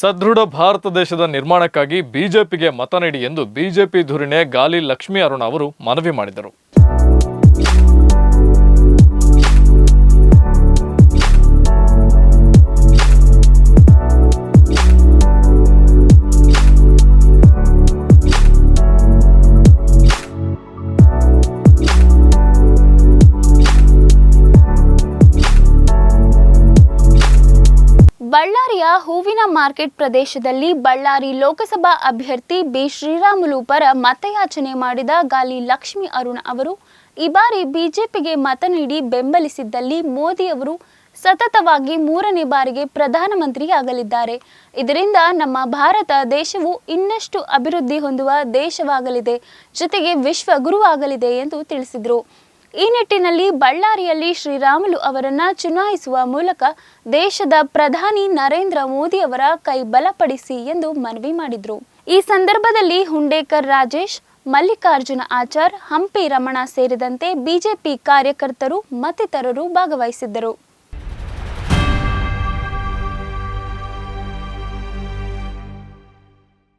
ಸದೃಢ ಭಾರತ ದೇಶದ ನಿರ್ಮಾಣಕ್ಕಾಗಿ ಬಿಜೆಪಿಗೆ ಮತ ನೀಡಿ ಎಂದು ಬಿಜೆಪಿ ಧುರಿಣೆ ಗಾಲಿ ಲಕ್ಷ್ಮೀ ಅರುಣ ಅವರು ಮನವಿ ಮಾಡಿದರು. ಬಳ್ಳಾರಿಯ ಹೂವಿನ ಮಾರ್ಕೆಟ್ ಪ್ರದೇಶದಲ್ಲಿ ಬಳ್ಳಾರಿ ಲೋಕಸಭಾ ಅಭ್ಯರ್ಥಿ ಬಿ ಶ್ರೀರಾಮುಲು ಪರ ಮತಯಾಚನೆ ಮಾಡಿದ ಗಾಲಿ ಲಕ್ಷ್ಮಿ ಅರುಣ್ ಅವರು, ಈ ಬಾರಿ ಬಿಜೆಪಿಗೆ ಮತ ನೀಡಿ ಬೆಂಬಲಿಸಿದ್ದಲ್ಲಿ ಮೋದಿ ಅವರು ಸತತವಾಗಿ ಮೂರನೇ ಬಾರಿಗೆ ಪ್ರಧಾನಮಂತ್ರಿಯಾಗಲಿದ್ದಾರೆ. ಇದರಿಂದ ನಮ್ಮ ಭಾರತ ದೇಶವು ಇನ್ನಷ್ಟು ಅಭಿವೃದ್ಧಿ ಹೊಂದುವ ದೇಶವಾಗಲಿದೆ. ಜೊತೆಗೆ ವಿಶ್ವ ಗುರುವಾಗಲಿದೆ ಎಂದು ತಿಳಿಸಿದರು. ಈ ನಿಟ್ಟಿನಲ್ಲಿ ಬಳ್ಳಾರಿಯಲ್ಲಿ ಶ್ರೀರಾಮುಲು ಅವರನ್ನು ಚುನಾಯಿಸುವ ಮೂಲಕ ದೇಶದ ಪ್ರಧಾನಿ ನರೇಂದ್ರ ಮೋದಿ ಅವರ ಕೈ ಬಲಪಡಿಸಿ ಎಂದು ಮನವಿ ಮಾಡಿದರು. ಈ ಸಂದರ್ಭದಲ್ಲಿ ಹುಂಡೇಕರ್ ರಾಜೇಶ್, ಮಲ್ಲಿಕಾರ್ಜುನ ಆಚಾರ್, ಹಂಪಿ ರಮಣ ಸೇರಿದಂತೆ ಬಿಜೆಪಿ ಕಾರ್ಯಕರ್ತರು ಮತ್ತಿತರರು ಭಾಗವಹಿಸಿದ್ದರು.